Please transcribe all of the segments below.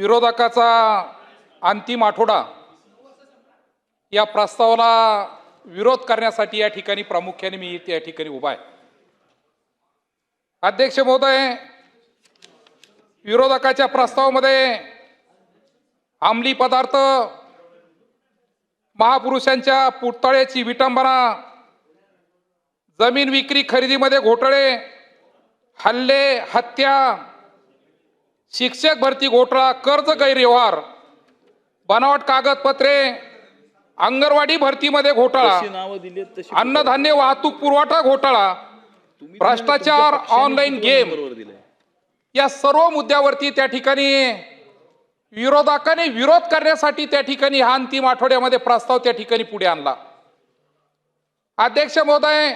विरोधकाचा अंतिम आठवडा या प्रस्तावाला विरोध करण्यासाठी या ठिकाणी प्रामुख्याने मी त्या ठिकाणी उभा आहे. अध्यक्ष महोदय विरोधकाच्या प्रस्तावामध्ये अंमली पदार्थ महापुरुषांच्या पुतळ्याची विटंबना जमीन विक्री खरेदीमध्ये घोटाळे हल्ले हत्या शिक्षक भरती घोटाळा कर्ज गैरव्यवहार बनावट कागदपत्रे अंगणवाडी भरतीमध्ये घोटाळा अन्नधान्य वाहतूक पुरवठा घोटाळा भ्रष्टाचार, ऑनलाईन गेम. या सर्व मुद्द्यावरती त्या ठिकाणी विरोधकाने विरोध करण्यासाठी त्या ठिकाणी हा अंतिम आठवड्यामध्ये प्रस्ताव त्या ठिकाणी पुढे आणला. अध्यक्ष महोदय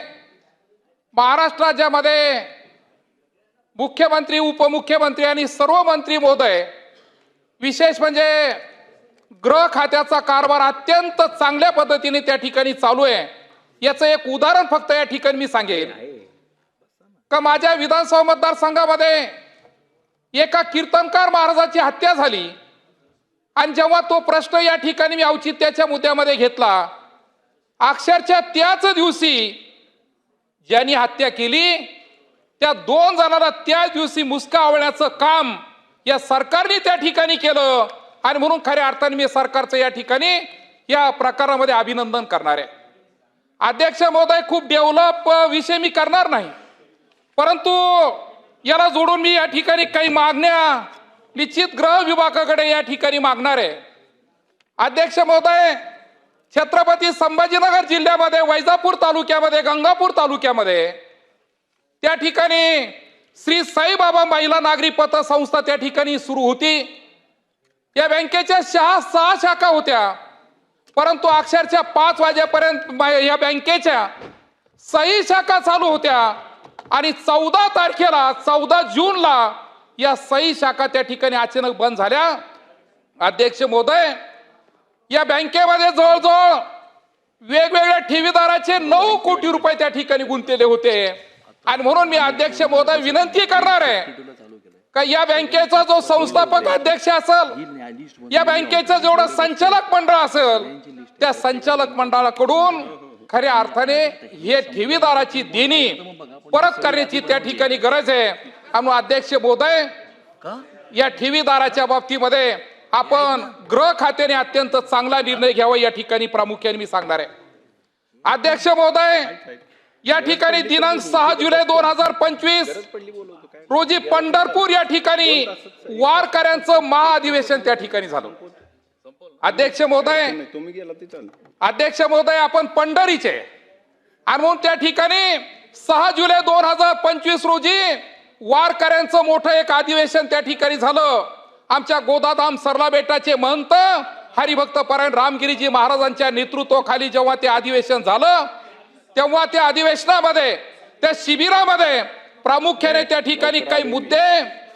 महाराष्ट्र राज्यामध्ये मुख्यमंत्री उपमुख्यमंत्री आणि सर्व मंत्री महोदय विशेष म्हणजे गृह खात्याचा कारभार अत्यंत चांगल्या पद्धतीने त्या ठिकाणी चालू आहे. याचं एक उदाहरण फक्त या ठिकाणी मी सांगेन. का माझ्या विधानसभा मतदारसंघामध्ये एका कीर्तनकार महाराजाची हत्या झाली आणि जेव्हा तो प्रश्न या ठिकाणी मी औचित्याच्या मुद्द्यामध्ये घेतला अक्षरशः त्याच दिवशी ज्यांनी हत्या केली त्या दोन जणांना त्याच दिवशी मुसका आवळण्याचं काम या सरकारने त्या ठिकाणी केलं. आणि म्हणून खऱ्या अर्थाने मी सरकारचं या ठिकाणी या प्रकारामध्ये अभिनंदन करणार आहे. अध्यक्ष महोदय खूप डेव्हलप विषय मी करणार नाही. परंतु याला जोडून मी या ठिकाणी काही मागण्या निश्चित ग्रह विभागाकडे या ठिकाणी मागणार आहे. अध्यक्ष महोदय छत्रपती संभाजीनगर जिल्ह्यामध्ये वैजापूर तालुक्यामध्ये गंगापूर तालुक्यामध्ये त्या ठिकाणी श्री साईबाबा महिला नागरी पतसंस्था त्या ठिकाणी सुरू होती. या बँकेच्या शहा सहा शाखा होत्या. परंतु अक्षरशः पाच वाजेपर्यंत या बँकेच्या सही शाखा चालू होत्या आणि चौदा तारखेला चौदा जूनला या सही शाखा त्या ठिकाणी अचानक बंद झाल्या. अध्यक्ष महोदय या बँकेमध्ये जवळजवळ वेगवेगळ्या ठेवीदाराचे नऊ कोटी रुपये त्या ठिकाणी गुंतलेले होते. आणि म्हणून मी अध्यक्ष महोदय विनंती करणार आहे. का या बँकेचा जो संस्थापक अध्यक्ष असेल या बँकेचं जेवढं संचालक मंडळ असेल त्या संचालक मंडळाकडून खऱ्या अर्थाने हे ठेवीदाराची देणी परत करण्याची त्या ठिकाणी गरज आहे आणि अध्यक्ष महोदय का या ठेवीदाराच्या बाबतीमध्ये आपण गृह खात्याने अत्यंत चांगला निर्णय घ्यावा या ठिकाणी प्रामुख्याने मी सांगणार आहे अध्यक्ष महोदय या ठिकाणी दिनांक सहा जुलै दोन हजार पंचवीस रोजी पंढरपूर या ठिकाणी वारकऱ्यांचं महाअधिवेशन त्या ठिकाणी झालं. अध्यक्ष महोदय अध्यक्ष महोदय आपण पंढरीचे आणि म्हणून त्या ठिकाणी सहा जुलै दोन हजार पंचवीस रोजी वारकऱ्यांचं मोठं एक अधिवेशन त्या ठिकाणी झालं. आमच्या गोदाधाम सरला बेटाचे महंत हरिभक्त परायण रामगिरीजी महाराजांच्या नेतृत्वाखाली जेव्हा ते अधिवेशन झालं तेव्हा त्या अधिवेशनामध्ये त्या शिबिरामध्ये प्रामुख्याने त्या ठिकाणी काही मुद्दे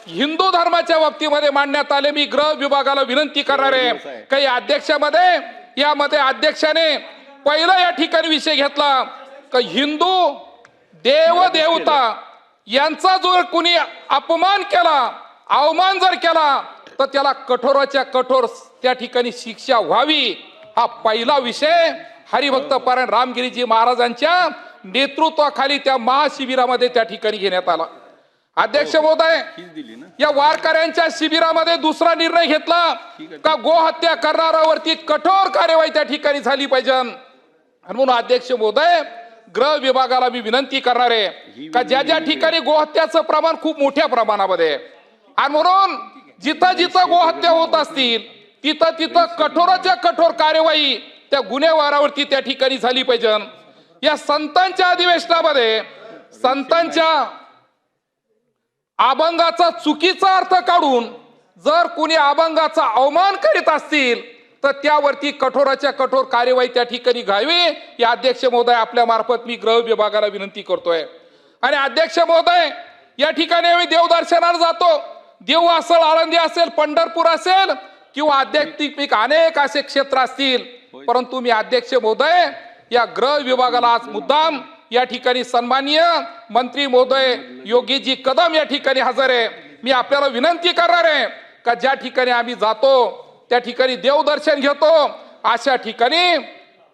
हिंदू धर्माच्या बाबतीमध्ये मांडण्यात आले. मी गृह विभागाला विनंती करणार आहे. काही अध्यक्षामध्ये यामध्ये अध्यक्षाने पहिला या ठिकाणी विषय घेतला का हिंदू देव देवता यांचा जर कुणी अपमान केला अवमान जर केला तर त्याला कठोराच्या कठोर त्या ठिकाणी शिक्षा व्हावी. हा पहिला विषय. हरिभक्त पारायण रामगिरीजी महाराजांच्या नेतृत्वाखाली त्या महाशिबिरामध्ये त्या ठिकाणी घेण्यात आला. अध्यक्ष महोदय हीच दिली ना. या वारकऱ्यांच्या शिबिरामध्ये दुसरा निर्णय घेतला का गोहत्या करणाऱ्यावरती कठोर कार्यवाही त्या ठिकाणी झाली पाहिजे. आणि म्हणून अध्यक्ष महोदय गृह विभागाला मी विनंती करणार आहे का ज्या ज्या ठिकाणी गोहत्याचं प्रमाण खूप मोठ्या प्रमाणामध्ये आणि म्हणून जिथं जिथं गोहत्या होत असतील तिथं तिथं कठोराच्या कठोर कार्यवाही त्या गुन्हेगारावरती त्या ठिकाणी झाली पाहिजे. या संतांच्या अधिवेशनामध्ये संतांच्या अभंगाचा चुकीचा अर्थ काढून जर कुणी अभंगाचा अवमान करीत असतील तर त्यावरती कठोराच्या कठोर कार्यवाही त्या ठिकाणी घ्यावी. या अध्यक्ष महोदय आपल्या मार्फत मी ग्रह विभागाला विनंती करतोय. आणि अध्यक्ष महोदय या ठिकाणी आम्ही देवदर्शनाला जातो. देव असेल आळंदी असेल पंढरपूर असेल किंवा आध्यात्मिक अनेक असे क्षेत्र असतील परंतु मी अध्यक्ष महोदय या ग्रह विभागाला आज मुद्दाम या ठिकाणी सन्माननीय मंत्री महोदय योगीजी कदम या ठिकाणी हजर आहे. मी आपल्याला विनंती करणार आहे का ज्या ठिकाणी आम्ही जातो त्या ठिकाणी देवदर्शन घेतो अशा ठिकाणी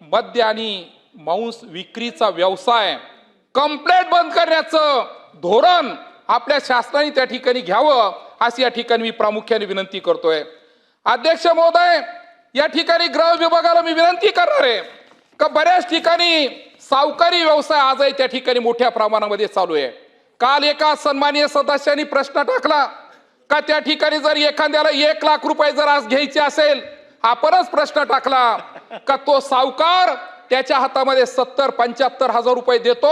मद्य आणि मांस विक्रीचा व्यवसाय कंप्लेंट बंद करण्याचं धोरण आपल्या शासनाने त्या ठिकाणी घ्यावं अशी या ठिकाणी मी प्रामुख्याने विनंती करतोय. अध्यक्ष महोदय या ठिकाणी ग्रह विभागाला मी विनंती करणार आहे का बऱ्याच ठिकाणी सावकारी व्यवसाय आजही त्या ठिकाणी मोठ्या प्रमाणामध्ये चालू आहे. काल एका सन्मानीय सदस्यांनी प्रश्न टाकला का त्या ठिकाणी जर एखाद्याला एक लाख रुपये जर आज घ्यायचे असेल आपणच प्रश्न टाकला का तो सावकार त्याच्या हातामध्ये सत्तर पंच्याहत्तर हजार रुपये देतो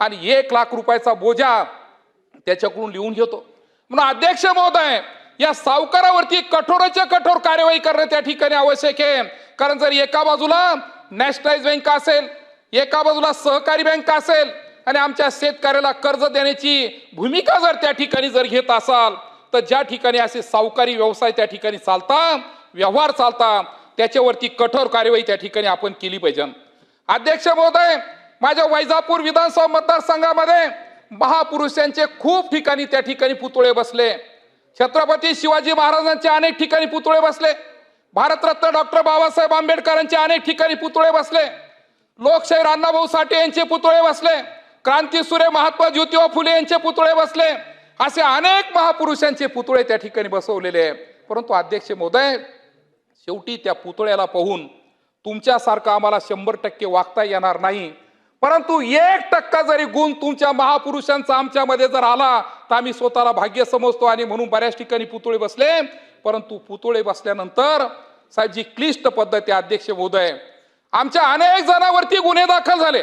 आणि एक लाख रुपयाचा बोजा त्याच्याकडून लिहून घेतो. म्हणून अध्यक्ष महोदय या सावकारावरती कठोराच्या कठोर कार्यवाही करणं त्या ठिकाणी आवश्यक आहे. कारण जर एका बाजूला नॅशनलाइज बँक असेल एका बाजूला सहकारी बँक असेल आणि आमच्या शेतकऱ्याला कर्ज देण्याची भूमिका जर त्या ठिकाणी जर घेत असाल तर ज्या ठिकाणी असे सावकारी व्यवसाय त्या ठिकाणी चालता व्यवहार चालता त्याच्यावरती कठोर कार्यवाही त्या ठिकाणी आपण केली पाहिजे. अध्यक्ष महोदय माझ्या वैजापूर विधानसभा मतदारसंघामध्ये महापुरुषांचे खूप ठिकाणी त्या ठिकाणी पुतळे बसले. छत्रपती शिवाजी महाराजांचे अनेक ठिकाणी पुतळे बसले. भारतरत्न डॉक्टर बाबासाहेब आंबेडकरांचे अनेक ठिकाणी पुतळे बसले. लोकशाहीर अण्णाभाऊ साठे यांचे पुतळे बसले. क्रांतीसूर्य महात्मा ज्योतिबा फुले यांचे पुतळे बसले. असे अनेक महापुरुषांचे पुतळे त्या ठिकाणी बसवलेले आहे परंतु अध्यक्ष मोदय शेवटी त्या पुतळ्याला पाहून तुमच्यासारखं आम्हाला शंभर टक्के वागता येणार नाही. परंतु एक टक्का जरी गुण तुमच्या महापुरुषांचा आमच्यामध्ये जर आला तर आम्ही स्वतःला भाग्य समजतो आणि म्हणून बऱ्याच ठिकाणी पुतळे बसले. परंतु पुतळे बसल्यानंतर साहेब जी क्लिष्ट पद्धत आहे अध्यक्ष महोदय आमच्या अनेक जणांवरती गुन्हे दाखल झाले.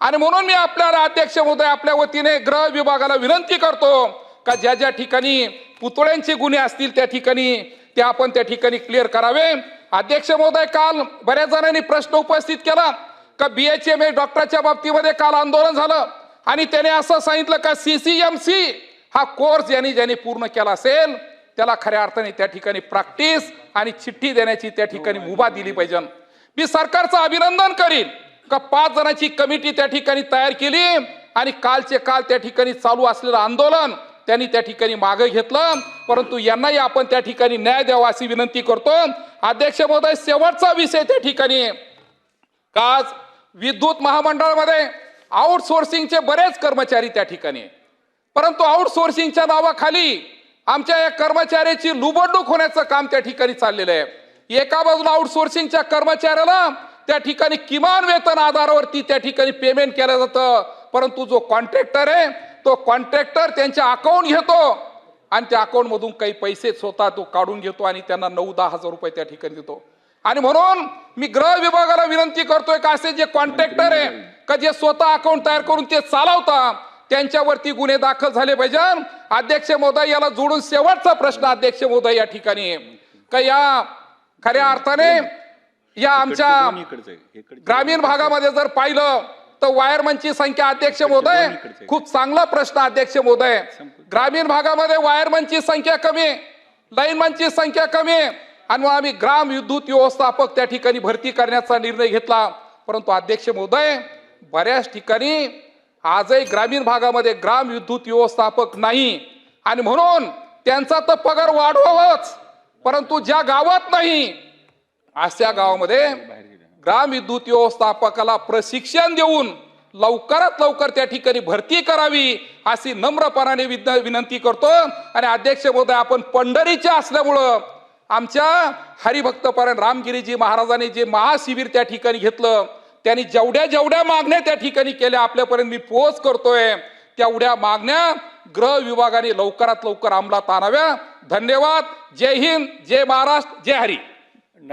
आणि म्हणून मी आपल्याला अध्यक्ष महोदय आपल्या वतीने गृह विभागाला विनंती करतो का ज्या ज्या ठिकाणी पुतळ्यांचे गुन्हे असतील त्या ठिकाणी ते आपण त्या ठिकाणी क्लिअर करावे. अध्यक्ष महोदय काल बऱ्याच जणांनी प्रश्न उपस्थित केला का बी एच एम ए डॉक्टरच्या बाबतीमध्ये काल आंदोलन झालं. आणि त्याने असं सांगितलं का सीसीएमसी हा कोर्स यांनी ज्यांनी पूर्ण केला असेल त्याला खऱ्या अर्थाने त्या ठिकाणी प्रॅक्टिस आणि चिठ्ठी देण्याची त्या ठिकाणी मुभा दिली पाहिजे. मी सरकारचं अभिनंदन करीन का पाच जणांची कमिटी त्या ठिकाणी तयार केली आणि कालचे काल त्या ठिकाणी चालू असलेलं आंदोलन त्यांनी त्या ठिकाणी मागे घेतलं. परंतु यांनाही आपण त्या ठिकाणी न्याय द्यावा अशी विनंती करतो. अध्यक्ष महोदय शेवटचा विषय त्या ठिकाणी. आज विद्युत महामंडळामध्ये आउटसोर्सिंगचे बरेच कर्मचारी त्या ठिकाणी आहे. परंतु आउटसोर्सिंगच्या नावाखाली आमच्या या कर्मचाऱ्याची लुबडणूक होण्याचं काम त्या ठिकाणी चाललेलं आहे. एका बाजूला आउटसोर्सिंगच्या कर्मचाऱ्याला त्या ठिकाणी किमान वेतन आधारावरती त्या ठिकाणी पेमेंट केलं जातं. परंतु जो कॉन्ट्रॅक्टर आहे तो कॉन्ट्रॅक्टर त्यांच्या अकाउंट घेतो आणि त्या अकाउंटमधून काही पैसे स्वतः तो काढून घेतो आणि त्यांना नऊ दहा हजार रुपये त्या ठिकाणी देतो. आणि म्हणून मी गृह विभागाला विनंती करतोय का असे जे कॉन्ट्रॅक्टर आहे का जे स्वतः अकाउंट तयार करून ते चालवता त्यांच्यावरती गुन्हे दाखल झाले पाहिजे. अध्यक्ष महोदय याला जोडून शेवटचा प्रश्न अध्यक्ष महोदय या ठिकाणी. का या खऱ्या अर्थाने या आमच्या ग्रामीण भागामध्ये जर पाहिलं तर वायरमनची संख्या अध्यक्ष महोदय. खूप चांगला प्रश्न अध्यक्ष महोदय. ग्रामीण भागामध्ये वायरमनची संख्या कमी लाईनमनची संख्या कमी आणि मग आम्ही ग्राम विद्युत व्यवस्थापक त्या ठिकाणी भरती करण्याचा निर्णय घेतला. परंतु अध्यक्ष महोदय बऱ्याच ठिकाणी आजही ग्रामीण भागामध्ये ग्राम विद्युत व्यवस्थापक नाही. आणि म्हणून त्यांचा तर पगार वाढवावाच परंतु ज्या गावात नाही अशा गावामध्ये ग्राम विद्युत व्यवस्थापकाला प्रशिक्षण देऊन लवकरात लवकर त्या ठिकाणी भरती करावी अशी नम्रपणाने विनंती करतो. आणि अध्यक्ष महोदय आपण पंढरीचे असल्यामुळं आमच्या हरिभक्तपरायण रामगिरीजी महाराजांनी जे महाशिबिर त्या ठिकाणी घेतलं त्यांनी जेवढ्या जेवढ्या मागण्या त्या ठिकाणी केल्या आपल्यापर्यंत मी पोच करतोय. तेवढ्या मागण्या गृह विभागाने लवकरात लवकर अंमलात आणाव्या. धन्यवाद. जय हिंद. जय महाराष्ट्र. जय हरी.